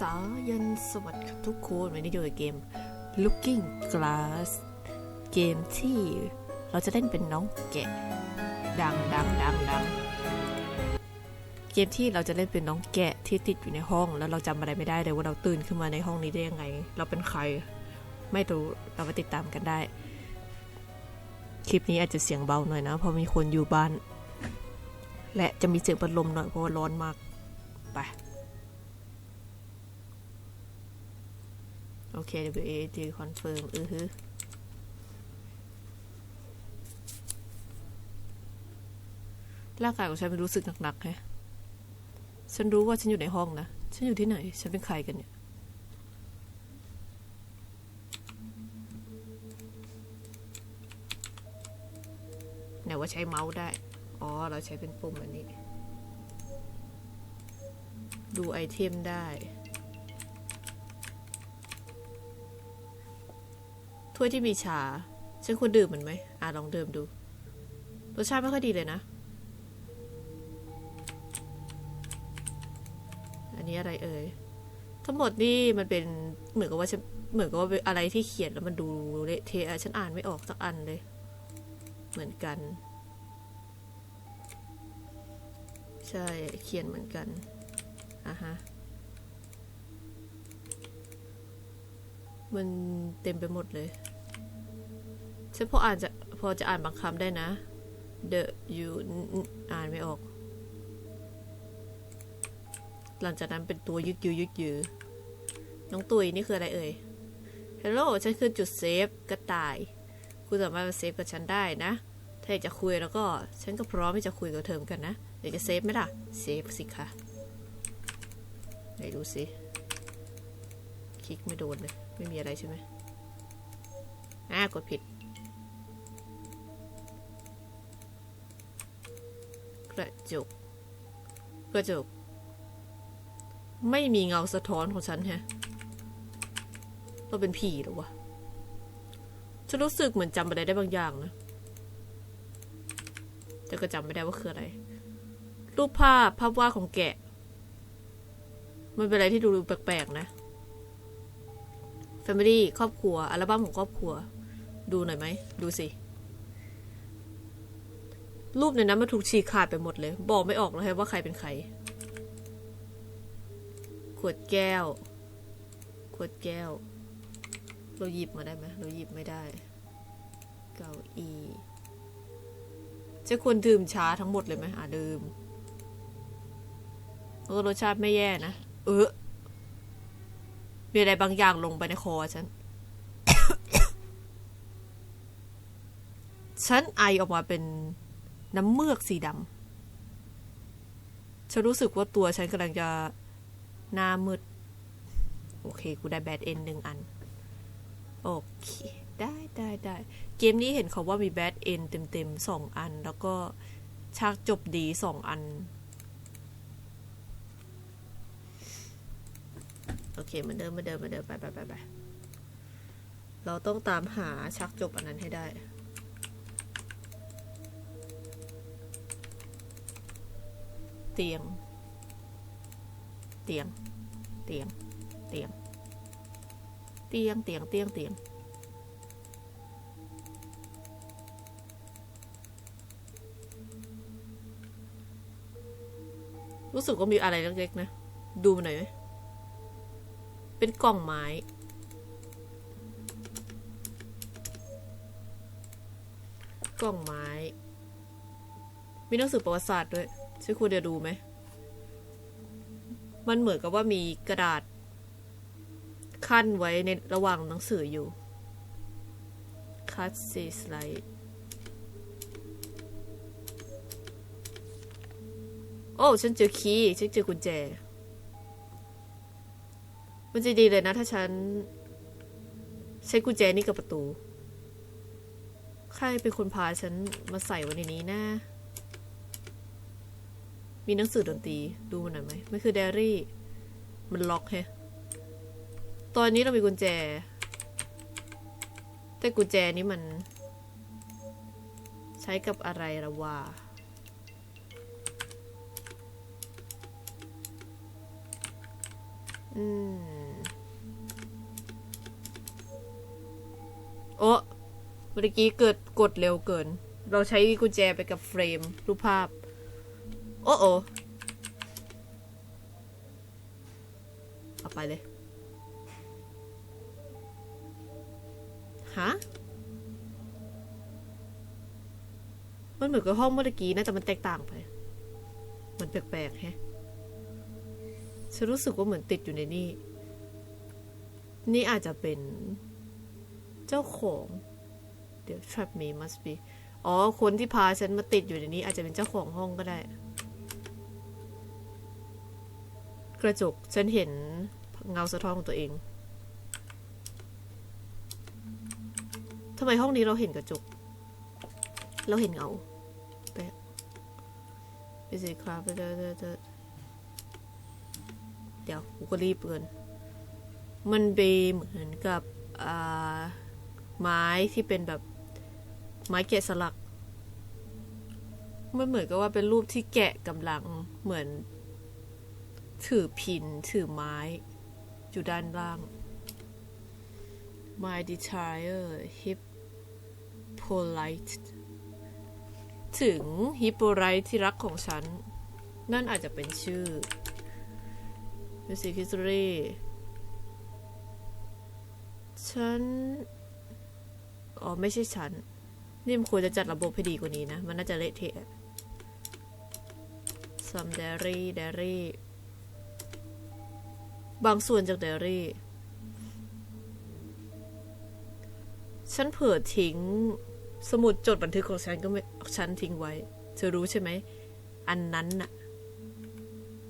สายันสวัสดีครับทุกคนวันนี้อยู่กับเกม Looking Glass เกมที่เราจะเล่นเป็นน้องแกะ ดังดังดังดังเกมที่เราจะเล่นเป็นน้องแกะที่ติดอยู่ในห้อง แล้วเราจำอะไรไม่ได้เลยว่าเราตื่นขึ้นมาในห้องนี้ได้ยังไง เราเป็นใคร ไม่รู้เราไปติดตามกันได้ คลิปนี้อาจจะเสียงเบาหน่อยนะ เพราะมีคนอยู่บ้าน และจะมีเสียงพัดลมหน่อยเพราะว่าร้อนมากไป อเค WAD confirm อือฮึร่างกายของฉันมันรู้สึกหนักๆแฮะฉันรู้ว่าฉันอยู่ในห้องนะ ฉันอยู่ที่ไหน ฉันเป็นใครกันเนี่ยไหนว่าใช้เมาส์ได้ อ๋อ เราใช้เป็นปุ่มอันนี้ ดูไอเทมได้ ถ้วยที่มีชา ฉันควรดื่มมันไหมอะลองดื่มดู รสชาติไม่ค่อยดีเลยนะ อันนี้อะไรเอ่ย ทั้งหมดนี่มันเป็นเหมือนกับว่าฉันเหมือนกับว่าอะไรที่เขียนแล้วมันดูเละเทอะฉันอ่านไม่ออกสักอันเลย เหมือนกัน ใช่เขียนเหมือนกันอะฮะมันเต็มไปหมดเลย ฉันพออ่านจะพอจะอ่านบางคำได้นะ the you อ่านไม่ออก หลังจากนั้นเป็นตัวยึกยือยึกยือน้องตุยนี่คืออะไรเอ่ย Hello ฉันคือจุดเซฟกระต่าย คุณสามารถมาเซฟกับฉันได้นะ ถ้าอยากจะคุยแล้วก็ ฉันก็พร้อมที่จะคุยกับเธอเหมือนกันนะอยากจะเซฟไหมล่ะ เซฟสิคะไหนดูสิ คลิกไม่โดนเลย ไม่มีอะไรใช่ไหมอ่ากดผิด ระจก กระจก ไม่มีเงาสะท้อนของฉันแฮะเราเป็นผีหรอวะ ฉันรู้สึกเหมือนจำอะไรได้บางอย่างนะ แต่ก็จำไม่ได้ว่าคืออะไร รูปภาพภาพวาดของแกะ มันเป็นอะไรที่ดูแปลกๆนะ Family ครอบครัว อัลบั้มของครอบครัว ดูหน่อยไหม ดูสิ รูปในนั้นมันถูกฉีกขาดไปหมดเลย บอกไม่ออกเลยว่าใครเป็นใคร ขวดแก้ว ขวดแก้ว เราหยิบมาได้ไหมเราหยิบไม่ได้ เก้าอี้จะควรดื่มช้าทั้งหมดเลยไหมอะดื่มเออรสชาติไม่แย่นะ เออมีอะไรบางอย่างลงไปในคอฉัน ฉันไอออกมาเป็น น้ำเมือกสีดำฉันรู้สึกว่าตัวฉันกำลังจะหน้ามืด โอเค กูได้แบดเอนหนึ่งอัน โอเค ได้ได้ได้ เกมนี้เห็นเขาว่ามีแบดเอนเต็มๆสองอัน แล้วก็ฉากจบดีสองอัน โอเคเหมือนเดิมเหมือนเดิมเหมือนเดิมไปไปไปไปเราต้องตามหาชักจบอันนั้นให้ได้ ตียง เตียง เตียง เตียง เตียง เตียง เตียง เตียง รู้สึกว่ามีอะไรเล็กๆนะ ดูหน่อยไหมเป็นกล่องไม้กล่องไม้ มีหนังสือประวัติศาสตร์ด้วย ฉันควรจะดูไหม มันเหมือนกับว่ามีกระดาษ ขั้นไว้ในระหว่างหนังสืออยู่คัดซีสไลด์โอ้ ฉันเจอคีย์ ฉันเจอกุญแจ มันจะดีเลยนะถ้าฉัน ใช้กุญแจนี่กับประตู ใครเป็นคนพาฉันมาใส่ไว้ในนี้นะ มีหนังสือดนตรีดูมันหน่อยไหมไม่คือไดอรี่ มันล็อกแฮะตอนนี้เรามีกุญแจ แต่กุญแจนี้มัน ใช้กับอะไรละวะมอืมโอ้เมื่อกี้เกิดกดเร็วเกิน เราใช้กุญแจไปกับเฟรม รูปภาพ โอ้โอเอาไปเลย ฮะ มันเหมือนกับห้องเมื่อกี้นะแต่มันแตกต่างไป มันแปลกๆแฮะ ฉันรู้สึกว่าเหมือนติดอยู่ในนี่ นี่อาจจะเป็นเจ้าของ เดี๋ยว trap me must be อ๋อ คนที่พาฉันมาติดอยู่ในนี้ อาจจะเป็นเจ้าของห้องก็ได้ กระจก ฉันเห็นเงาสะท้อนของตัวเองทำไมห้องนี้เราเห็นกระจก เราเห็นเงาแปลกไปสิครับเดี๋ยวเดี๋ยวเดี๋ยวกูก็รีบเกิน มันเบเหมือนกับไม้ที่เป็นแบบไม้แกะสลัก มันเหมือนกับว่าเป็นรูปที่แกะกำลังเหมือน ถือพินถือไม้ อยู่ด้านล่าง My desire hippolyte ถึงฮิปโปไ t e ที่รักของฉัน นั่นอาจจะเป็นชื่อ Music History ฉัน อ๋อ ไม่ใช่ฉัน นี่มันควรจะจัดระบบให้ดีกว่านี้นะ มันน่าจะเละเทะ some dairy dairy บางส่วนจาก dairy ฉันเผื่อทิ้ง สมุดจดบันทึกของฉันก็ไม่ฉันทิ้งไว้ เธอรู้ใช่ไหม อันนั้นน่ะ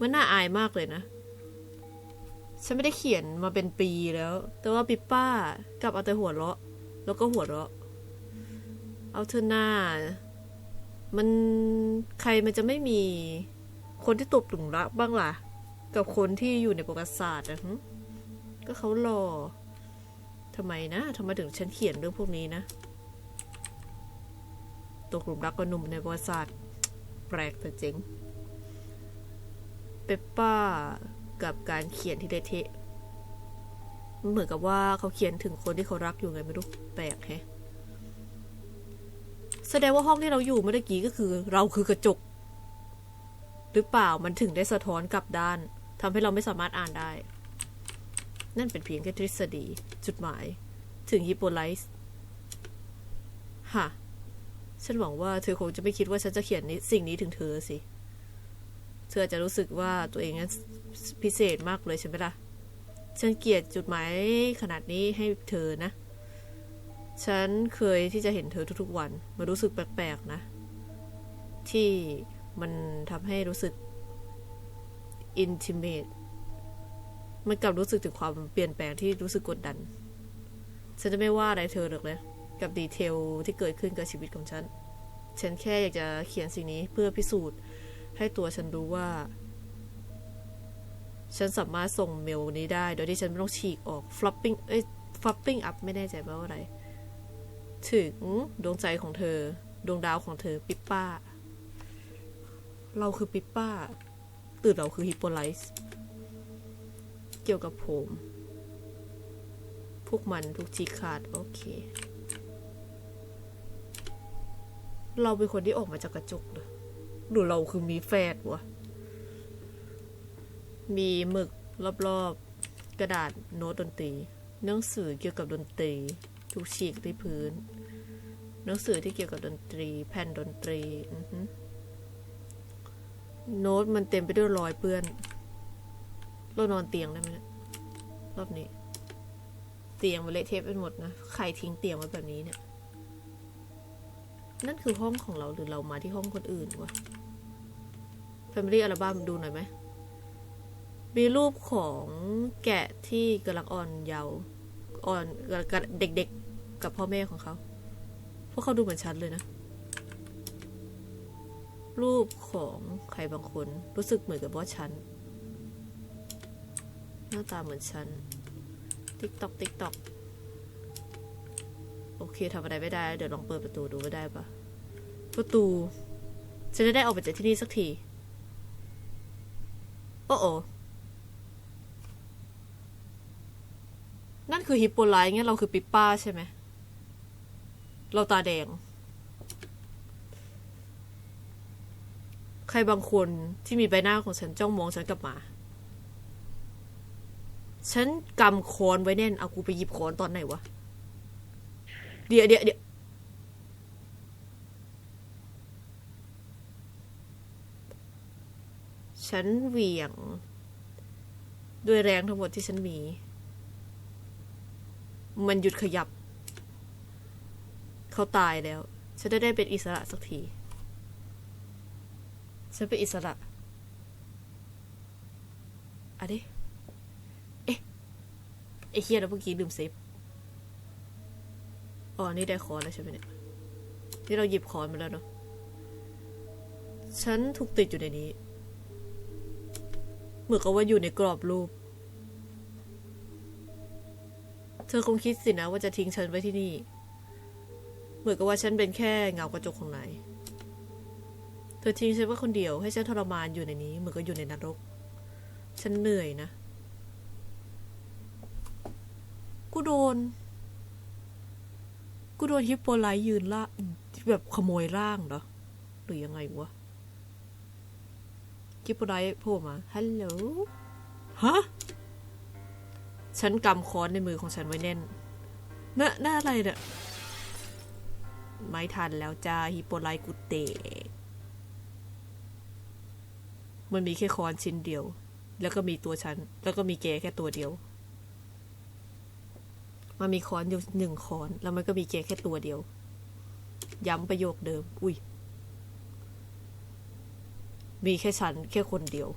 มันน่าอายมากเลยนะ ฉันไม่ได้เขียนมาเป็นปีแล้ว แต่ว่าปิป้ากับเอาแต่หัวเราะ แล้วก็หัวเราะ เอาเธอหน้า มันใครมันจะไม่มีคนที่ตบหลุมรักบ้างล่ะ กับคนที่อยู่ในประวัติศาสตร์อะก็เขาหล่อทำไมนะทำไมถึงฉันเขียนเรื่องพวกนี้นะตกหลุมรักกับหนุ่มในประวัติศาสตร์แปลกแต่เจ๋งเปปป้ากับการเขียนที่เละเทะมันเหมือนกับว่าเขาเขียนถึงคนที่เขารักอยู่ไงไม่รู้แปลกแฮะแสดงว่าห้องที่เราอยู่เมื่อกี้ก็คือ เราคือกระจก หรือเปล่ามันถึงได้สะท้อนกลับด้าน ทำให้เราไม่สามารถอ่านได้ นั่นเป็นเพียงแค่ทฤษฎี จุดหมาย ถึงฮิปโปไลส์ฮะฉันหวังว่าเธอคงจะไม่คิดว่าฉันจะเขียนนี้สิ่งนี้ถึงเธอสิ เธออาจจะรู้สึกว่าตัวเองนั้นพิเศษมากเลยใช่ไหมล่ะ ฉันเกลียดจุดหมายขนาดนี้ให้เธอนะ ฉันเคยที่จะเห็นเธอทุกๆวัน มันรู้สึกแปลกๆนะ ที่มันทำให้รู้สึก intimate มันกลับรู้สึกถึงความเปลี่ยนแปลงที่รู้สึกกดดัน ฉันจะไม่ว่าอะไรเธอหรอกเลย กับดีเทลที่เกิดขึ้นกับชีวิตของฉัน ฉันแค่อยากจะเขียนสิ่งนี้เพื่อพิสูจน์ ให้ตัวฉันรู้ว่า ฉันสามารถส่งเมลนี้ได้ โดยที่ฉันไม่ต้องฉีกออก flopping เอ้ย flopping up ไม่แน่ใจว่าอะไร ถึงดวงใจของเธอ ดวงดาวของเธอ ปิปป้า เราคือปิปป้า ตื่นเราคือฮิปโปไลส์เกี่ยวกับผม พวกมันทุกชีขาด โอเค เราเป็นคนที่ออกมาจากกระจกเลยหรือเราคือมีแฟดวะ มีหมึกรอบๆ กระดาษโน้ตดนตรีหนังสือเกี่ยวกับดนตรีถูกฉีกที่พื้นหนังสือที่เกี่ยวกับดนตรี แผ่นดนตรีอือ โน้ตมันเต็มไปด้วยรอยเปื้อน เรานอนเตียงได้ไหมเนี่ยรอบนี้ เตียงมันเละเทะไปหมดนะ ใครทิ้งเตียงไว้แบบนี้เนี่ย นั่นคือห้องของเราหรือเรามาที่ห้องคนอื่นวะ Family Album ดูหน่อยไหม มีรูปของแกะที่กำลังอ่อนเยาว์อ่อนกับเด็กๆ กับพ่อแม่ของเขา พวกเขาดูเหมือนฉันเลยนะ รูปของใครบางคน รู้สึกเหมือนกับว่าฉัน หน้าตาเหมือนฉัน ติ๊กตอกติ๊กตอกโอเคทำอะไรไม่ได้ เดี๋ยวลองเปิดประตูดูว่าได้ปะประตูฉันจะได้ออกไปจากที่นี่สักที โอ้โอนั่นคือฮิปโปไลท์งั้นเราคือปิปป้าใช่ไหม เราตาแดง ใครบางคนที่มีใบหน้าของฉันจ้องมองฉันกลับมา ฉันกำค้อนไว้แน่น เอากูไปหยิบค้อนตอนไหนวะ เดี๋ยวเดี๋ยวเดี๋ยวฉันเหวี่ยง ด้วยแรงทั้งหมดที่ฉันมี มันหยุดขยับ เขาตายแล้ว ฉันได้ได้เป็นอิสระสักที ฉันเป็นอิสระอะเดเอ๊ะไอ้เฮียแล้วเมื่อกี้ลืมเซฟอ๋อนี่ได้คอนแล้วใช่ไหมเนี่ยนี่เราหยิบคอนมาแล้วเนาะฉันถูกติดอยู่ในนี้ เหมือนกับว่าอยู่ในกรอบรูป เธอคงคิดสินะว่าจะทิ้งฉันไว้ที่นี่ เหมือนกับว่าฉันเป็นแค่เงากระจกของนาย เธอทิ้งฉันไว้คนเดียวให้ฉันทรมานอยู่ในนี้เหมือนกับอยู่ในนรก ฉันเหนื่อยนะ กูโดน กูโดนฮิปโปไลยืนล่าแบบขโมยร่างเหรอ หรือยังไงวะฮิปโปไลโผล่มาฮัลโหลฮะฉันกำค้อนในมือของฉันไว้แน่นน่าน่าอะไรเนี่ยไม่ทันแล้วจ้าฮิปโปไลกูเตะ มันมีแค่คอนชิ้นเดียว แล้วก็มีตัวฉัน แล้วก็มีแกแค่ตัวเดียว มันมีคอนอยู่หนึ่งคอน แล้วมันก็มีแกแค่ตัวเดียว ย้ำประโยคเดิม อุ้ย มีแค่ฉันแค่คนเดียว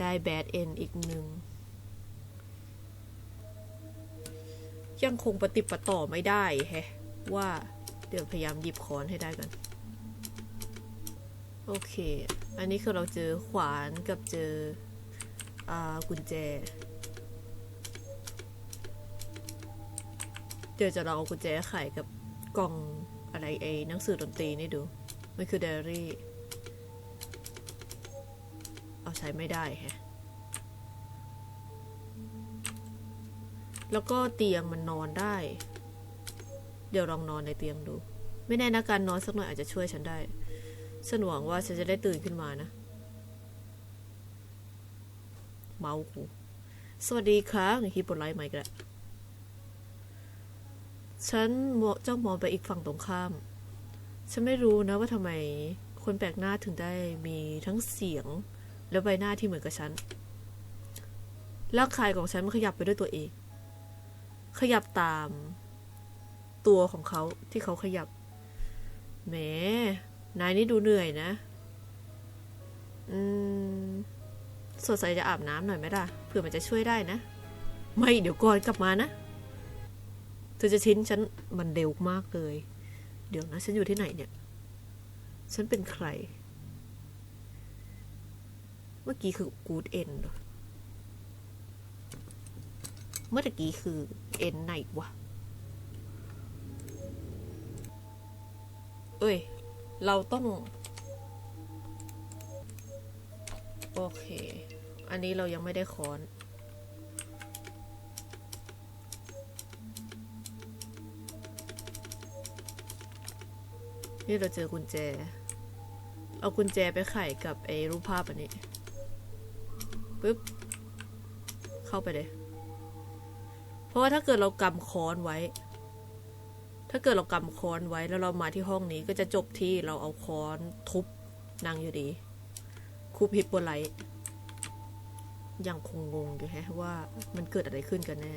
ได้แบดเอ็นอีกหนึ่ง ยังคงปฏิปต่อไม่ได้แฮะ ว่าเดี๋ยวพยายามหยิบคอนให้ได้กัน โอเค อันนี้คือเราเจอขวานกับเจออ่ากุญแจ เดี๋ยวจะลองเอากุญแจไขกับกล่องอะไรไอ้หนังสือดนตรีนี่ดู มันคือไดอารี่ เอาใช้ไม่ได้แฮะ แล้วก็เตียงมันนอนได้ เดี๋ยวลองนอนในเตียงดู ไม่แน่นะการนอนสักหน่อยอาจจะช่วยฉันได้ ฉันหวังว่าฉันจะได้ตื่นขึ้นมานะ เมากูสวัสดีครับฮิปโปไลท์ใหม่กันแล้วฉันจ้องมองไปอีกฝั่งตรงข้าม ฉันไม่รู้นะว่าทำไมคนแปลกหน้าถึงได้มีทั้งเสียง และใบหน้าที่เหมือนกับฉัน ร่างกายของฉันมันขยับไปด้วยตัวเอง ขยับตาม ตัวของเขาที่เขาขยับแหม นายนี่ดูเหนื่อยนะ อืม สดใสจะอาบน้ำหน่อยไหมล่ะ เผื่อมันจะช่วยได้นะ ไม่เดี๋ยวก่อนกลับมานะ เธอจะทิ้นฉันมันเร็วมากเลย เดี๋ยวนะ ฉันอยู่ที่ไหนเนี่ย ฉันเป็นใคร เมื่อกี้คือกูดเอ็นเมื่อกี้คือเอ็นไหนวะ เอ้ย เราต้อง โอเค อันนี้เรายังไม่ได้ค้อนนี่เราเจอกุญแจ เอากุญแจไปไขกับไอ้รูปภาพอันนี้ปึ๊บ เข้าไปเลย เพราะว่าถ้าเกิดเรากำค้อนไว้ ถ้าเกิดเรากำค้อนไว้แล้วเรามาที่ห้องนี้ก็จะจบที่เราเอาค้อนทุบนางอยู่ดี คูปฮิปโปไลท์ยังคงงงอยู่แฮะว่ามันเกิดอะไรขึ้นกันแน่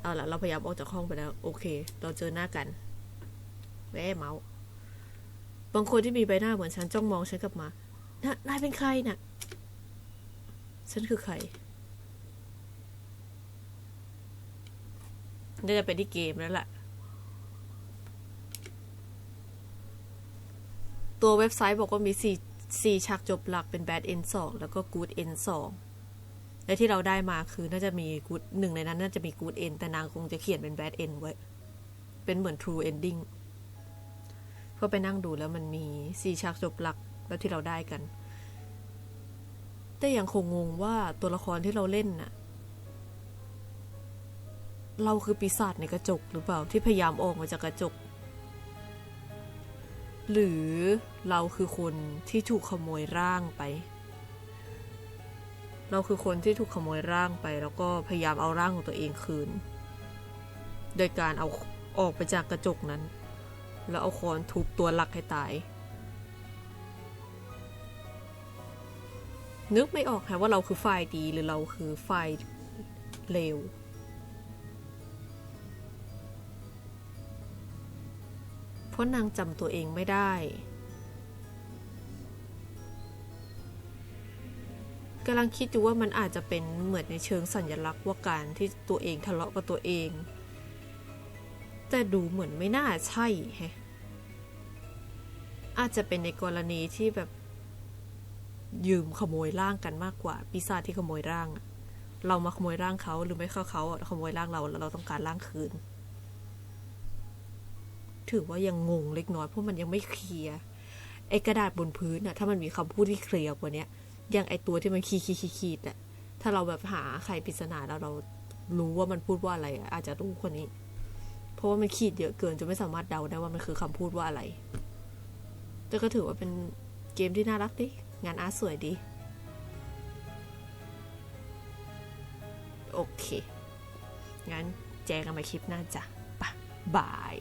เอาล่ะเราพยายามออกจากห้องไปแล้ว โอเค เราเจอหน้ากันแหวะเมาส์บางคนที่มีใบหน้าเหมือนฉันจ้องมองฉันกลับมานะนายเป็นใครน่ะ ฉันคือใครน่าจะเป็นที่เกมแล้วล่ะ ตัวเว็บไซต์บอกว่ามีสี่สี่ฉากจบหลักเป็น bad end สองแล้วก็ good end สองและที่เราได้มาคือน่าจะมี good หนึ่งในนั้นน่าจะมี good end แต่นางคงจะเขียนเป็น bad end ไว้ เป็นเหมือน true ending ก็ไปนั่งดูแล้วมันมีสี่ฉากจบหลักแล้วที่เราได้กัน แต่ยังคงงงว่าตัวละครที่เราเล่นน่ะเราคือปีศาจในกระจกหรือเปล่าที่พยายามออกมาจากกระจก หรือเราคือคนที่ถูกขโมยร่างไป เราคือคนที่ถูกขโมยร่างไป แล้วก็พยายามเอาร่างของตัวเองคืน โดยการเอาออกไปจากกระจกนั้น แล้วเอาค้อนทุบตัวหลักให้ตาย นึกไม่ออกค่ะว่าเราคือฝ่ายดีหรือเราคือฝ่ายเลว เพราะนางจำตัวเองไม่ได้ กำลังคิดอยู่ว่ามันอาจจะเป็นเหมือนในเชิงสัญลักษณ์ว่าการที่ตัวเองทะเลาะกับตัวเอง แต่ดูเหมือนไม่น่าใช่แฮะอาจจะเป็นในกรณีที่แบบยืมขโมยร่างกันมากกว่าปีศาจที่ขโมยร่าง เรามาขโมยร่างเขาหรือไม่เข้าเขาขโมยร่างเราแล้วเราต้องการร่างคืน ถือว่ายังงงเล็กน้อยเพราะมันยังไม่เคลียร์ไอกระดาษบนพื้นอะถ้ามันมีคำพูดที่เคลียร์กว่าเนี้ยอย่างไอตัวที่มันขีดขีดขีดขีดอะถ้าเราแบบหาใครปริศนาแล้วเรารู้ว่ามันพูดว่าอะไรอะอาจจะรู้คนนี้ เพราะว่ามันขีดเยอะเกินจนไม่สามารถเดาได้ว่ามันคือคำพูดว่าอะไรแต่ก็ถือว่าเป็นเกมที่น่ารักดิงานอาร์ตสวยดี โอเค งั้นแจกันมาคลิปหน้าจ้ะปะบาย